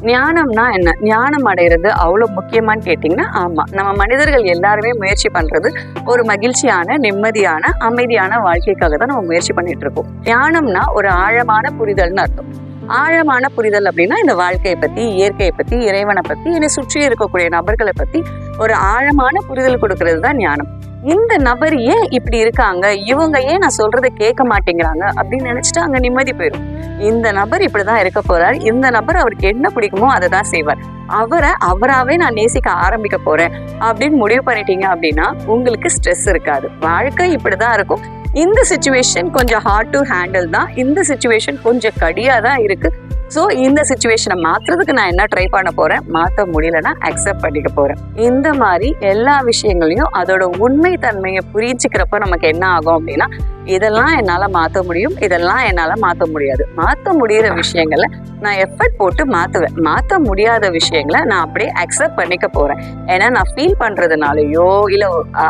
ஞானம்னா என்ன? ஞானம் அடைகிறது அவ்வளோ முக்கியமான்னு கேட்டிங்கன்னா ஆமாம் நம்ம மனிதர்கள் எல்லாருமே முயற்சி பண்ணுறது ஒரு மகிழ்ச்சியான நிம்மதியான அமைதியான வாழ்க்கைக்காக தான் நம்ம முயற்சி பண்ணிட்டு இருக்கோம். ஞானம்னா ஒரு ஆழமான புரிதல்னு அர்த்தம். ஆழமான புரிதல் அப்படின்னா இந்த வாழ்க்கையை பற்றி இயற்கையை பற்றி இறைவனை பற்றி என்னை சுற்றி இருக்கக்கூடிய நபர்களை பற்றி ஒரு ஆழமான புரிதல் கொடுக்கறது தான் ஞானம். இந்த நபர் ஏன் இப்படி இருக்காங்க? இவங்க ஏன் நான் சொல்றதை கேட்க மாட்டேங்கிறாங்க? அப்படின்னு நினைச்சிட்டு அங்க நிம்மதி போயிடும் இந்த நபர் இப்படிதான் இருக்க போறார். இந்த நபர் அவருக்கு என்ன பிடிக்குமோ அதை தான் செய்வார். அவரை அவராவே நான் நேசிக்க ஆரம்பிக்க போறேன் அப்படின்னு முடிவு பண்ணிட்டீங்க அப்படின்னா உங்களுக்கு ஸ்ட்ரெஸ் இருக்காது. வாழ்க்கை இப்படிதான் இருக்கும். இந்த சுச்சுவேஷன் கொஞ்சம் ஹார்ட் டு ஹேண்டில் தான். இந்த சுச்சுவேஷன் கொஞ்சம் கடியா தான் இருக்கு. ஸோ இந்த சுச்சுவேஷனை மாற்றுறதுக்கு நான் என்ன ட்ரை பண்ண போறேன்? மாற்ற முடியலன்னா அக்செப்ட் பண்ணிக்க போறேன். இந்த மாதிரி எல்லா விஷயங்களையும் அதோட உண்மை தன்மையை புரிஞ்சுக்கிறப்ப நமக்கு என்ன ஆகும் அப்படின்னா இதெல்லாம் என்னால் மாற்ற முடியும் இதெல்லாம் என்னால் மாற்ற முடியாது. மாற்ற முடியிற விஷயங்களை நான் எஃபர்ட் போட்டு மாற்றுவேன் மாற்ற முடியாத விஷயங்களை நான் அப்படியே அக்செப்ட் பண்ணிக்க போகிறேன் ஏன்னா நான் ஃபீல் பண்ணுறதுனாலையோ இல்லை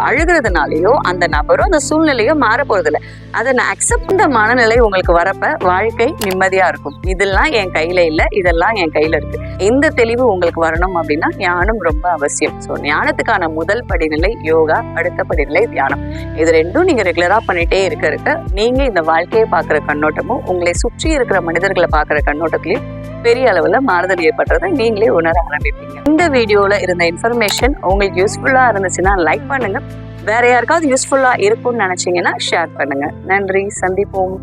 அழுகிறதுனாலையோ அந்த நபரோ அந்த சூழ்நிலையோ மாற போகிறதில்ல அதை நான் அக்செப்ட் பண்ணுற மனநிலை உங்களுக்கு வரப்ப வாழ்க்கை நிம்மதியாக இருக்கும். இதெல்லாம் என் கையில் இல்லை. இதெல்லாம் என் கையில் இருக்கு. இந்த தெளிவு உங்களுக்கு வரணும் அப்படின்னா ஞானம் ரொம்ப அவசியம். ஸோ ஞானத்துக்கான முதல் படிநிலை யோகா அடுத்த படிநிலை தியானம். இது ரெண்டும் நீங்கள் ரெகுலராக பண்ணிட்டே இருக்க இருக்க நீங்கள் இந்த வாழ்க்கையை பார்க்குற கண்ணோட்டமும் உங்களை சுற்றி இருக்கிற மனிதர்களை பார்க்குற கண்ணோட்டத்திலையும் பெரிய அளவில் மாறுதல் ஏற்படுறதை நீங்களே உணர ஆரம்பிப்பீங்க. இந்த வீடியோவில் இருந்த இன்ஃபர்மேஷன் உங்களுக்கு யூஸ்ஃபுல்லாக இருந்துச்சுன்னா லைக் பண்ணுங்க. வேற யாருக்காவது யூஸ்ஃபுல்லாக இருக்கும்னு நினச்சிங்கன்னா ஷேர் பண்ணுங்க. நன்றி. சந்திப்போம்.